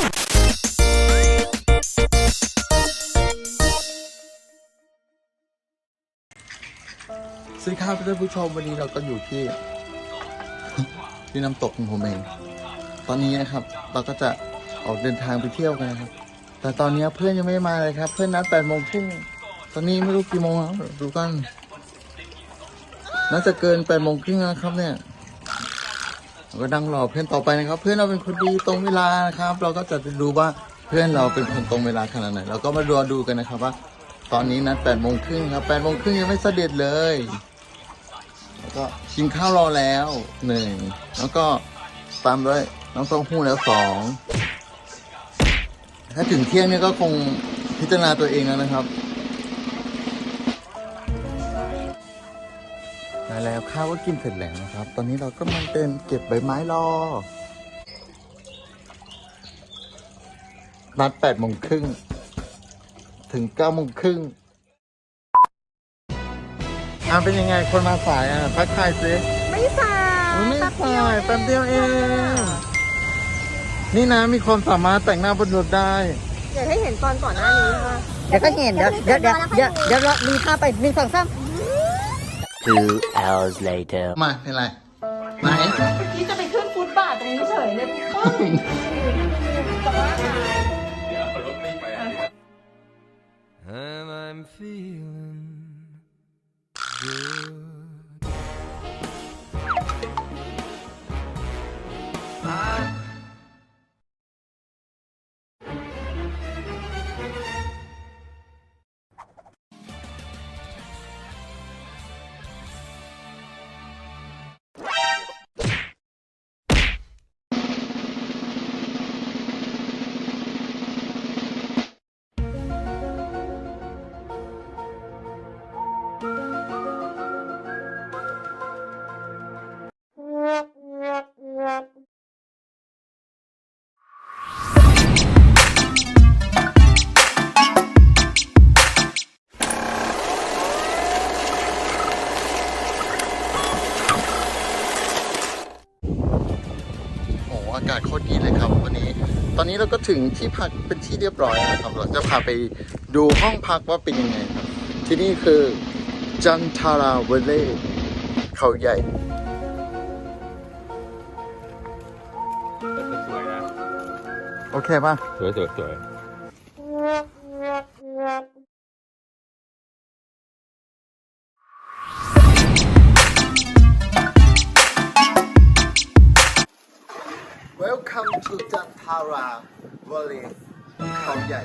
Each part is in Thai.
สวัสดีครับท่านผู้ชมวันนี้เราก็อยู่ที่ ที่น้ำตกของผมเอง ตอนนี้นะครับ เราก็จะออกเดินทางไปเที่ยวกันนะครับ แต่ตอนนี้เพื่อนยังไม่มาเลยครับ เพื่อนนัดแปดโมงครึ่งตอนนี้ไม่รู้กี่โมงแล้วดูกันน่าจะเกินแปดโมงครึ่งนะครับเนี่ย ก็นั่งรอเพื่อนต่อไปนะครับ เพื่อนเราเป็นคนดีตรงเวลานะครับ เราก็จะดูว่าเพื่อนเราเป็นคนตรงเวลาขนาดไหนเราก็มาดูดูกันนะครับว่า ตอนนี้นัดแปดโมงครึ่งครับแปดโมงครึ่งยังไม่เสด็จเลย แล้วก็ชิมข้าวรอแล้วหนึ่งแล้วก็ตามด้วยน้ำเต้าหู้แล้วสองถ้าถึงเที่ยงเนี่ยก็คงพิจารณาตัวเองแล้วนะครับ ได้แล้วข้าวก็กินเสร็จแล้วนะครับ ตอนนี้เราก็มาเดินเก็บใบไม้รอ นัดแปดโมงครึ่ง ถึงเก้าโมงครึ่งอ่าเป็นยังไงคนมาสายอะพักทายสิไม่สายไม่แป๊บสาเดียวยแป๊บเดียวเอง นี่นะมีความสามารถแต่งหน้าบนรถได้อยากให้เห็นตอนก่อนหน้านี้ค่ะเดี๋ยวก็เห็นเดี๋ยวเดี๋ยวเดี๋ยวเดี๋ยวเดี๋ยวเรามีภาพไปหนึ่งสองสาม Two hours later. มาเป็นไรไหนที่จะไปขึ้นฟุตบาทตรงนี้เฉยเลยปึ้งแต่ว่า And I'm feeling good. โอ้ อากาศโคตรดีเลยครับวันนี้ ตอนนี้เราก็ถึงที่พักเป็นที่เรียบร้อยแล้วนะครับเราจะพาไปดูห้องพักว่าเป็นยังไงครับ ที่นี่คือจันทาราเวลเล่เขาใหญ่สวยนะโอเคป่ะ สวยสวยสวย Welcome to จันทาราเวลเล่เขาใหญ่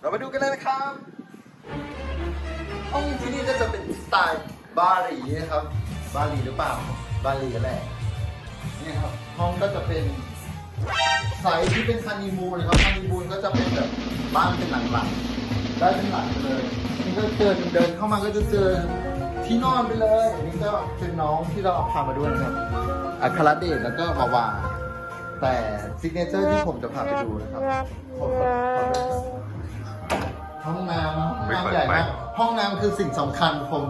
เรามาดูกันเลยนะครับ ห้องที่นี่ก็จะเป็นสไตล์บาหลีนะครับ บาหลีหรือเปล่า บาหลีแหละนี่ครับ ห้องก็จะเป็นไซส์ที่เป็นฮันนีมูนนะครับฮันนีมูนก็จะเป็นแบบบ้านเป็นหลังๆได้เป็นหลังเลย นี่ก็เดินเดินเข้ามาก็จะเจอที่นอนไปเลย นี่ก็เป็นน้องที่เราพามาด้วยนะครับอัครเดชแล้วก็วาวา แต่ซิกเนเจอร์ที่ผมจะพาไปดูนะครับผมขอขอดูห้องน้ำห้องน้ำใหญ่มากห้องน้ำคือสิ่งสำคัญผม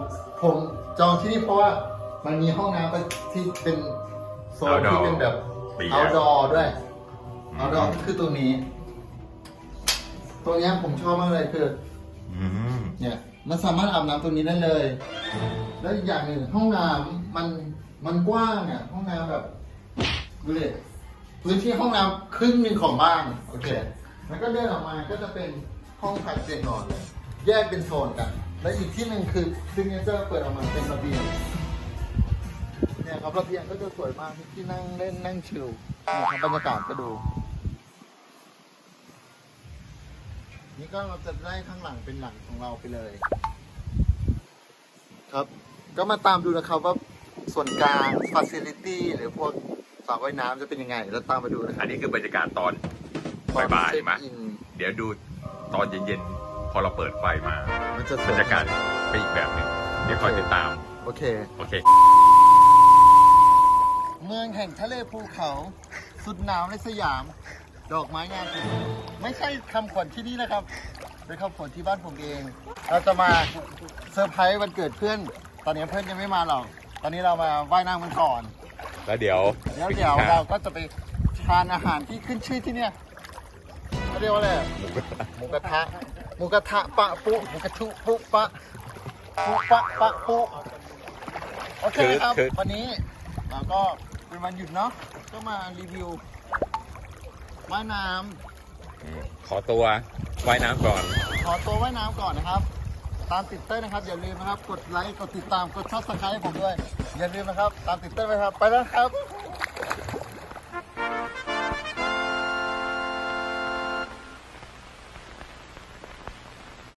ผมจองที่นี่เพราะว่ามันมีห้องน้ำที่เป็นโซนที่เป็นแบบ outdoor ด้วย outdoor คือตัวนี้ตัวเนี้ยผมชอบมากเลยคืออืมเนี่ยมันสามารถอาบน้ำตรงนี้ได้เลย แล้วอีกอย่างหนึ่งห้องน้ำมันมันกว้างอะห้องน้ำแบบดูเลย พื้นที่ห้องน้ำครึ่งหนึ่งของบ้านโอเค แล้วก็เดินออกมาก็จะเป็นห้องพักเตียงนอนเลยแยกเป็นโซนกัน และอีกที่หนึ่งคือซิงเกิลเปิดออกมาเป็นระเบียงเนี่ยครับระเบียงก็จะสวยมากมีที่นั่งเล่นนั่งชิลเนี่ยครับบรรยากาศก็ดู นี่ก็เราจะได้ข้างหลังเป็นหลังของเราไปเลย ครับ ก็มาตามดูนะครับว่าส่วนกลาง facility หรือพวก สระว่ายน้ำจะเป็นยังไงแล้วตามมาดูนะคอัรับนนี้คือบรรยากาศตอนบ่ายๆมาเช็คอินเดี๋ยวดูตอนเย็นๆ พอเราเปิดไฟมา มันจะสบรวยรยากาศเป็นอีกแบบหนึ่งเดี๋ยวคอยติดตาม โอเค โอเค เมืองแห่งทะเลภูเขา สุดหนาวในสยาม ดอกไม้งามสุดไม่ใช่คำขวัญที่นี่นะครับ เป็นคำขวัญที่บ้านผมเอง เราจะมาเซอร์ไพรส์วันเกิดเพื่อน ตอนนี้เพื่อนยังไม่มาหรอก ตอนนี้เรามาว่ายน้ำกันก่อน แล้วเดี๋ยวแล้วเดี๋ยวเราก็จะไปทานอาหารที่ขึ้นชื่อที่เนี่ยเขาเรียกว่าอะไรหมูกระทะหมูกระทะปะปุหมูกระทุปุปะปุปะปะปุโอเคครับคือวันนี้เราก็เป็นวันหยุดเนาะก็มารีวิวว่ายน้ำขอตัวว่ายน้ำก่อน ขอตัวว่ายน้ำก่อนนะครับ ตามติดเต้นนะครับ อย่าลืมนะครับ กดไลค์ กดติดตาม กดซับสไครต์ผมด้วย อย่าลืมนะครับ ตามติดเต้นไปครับ ไปแล้วครับ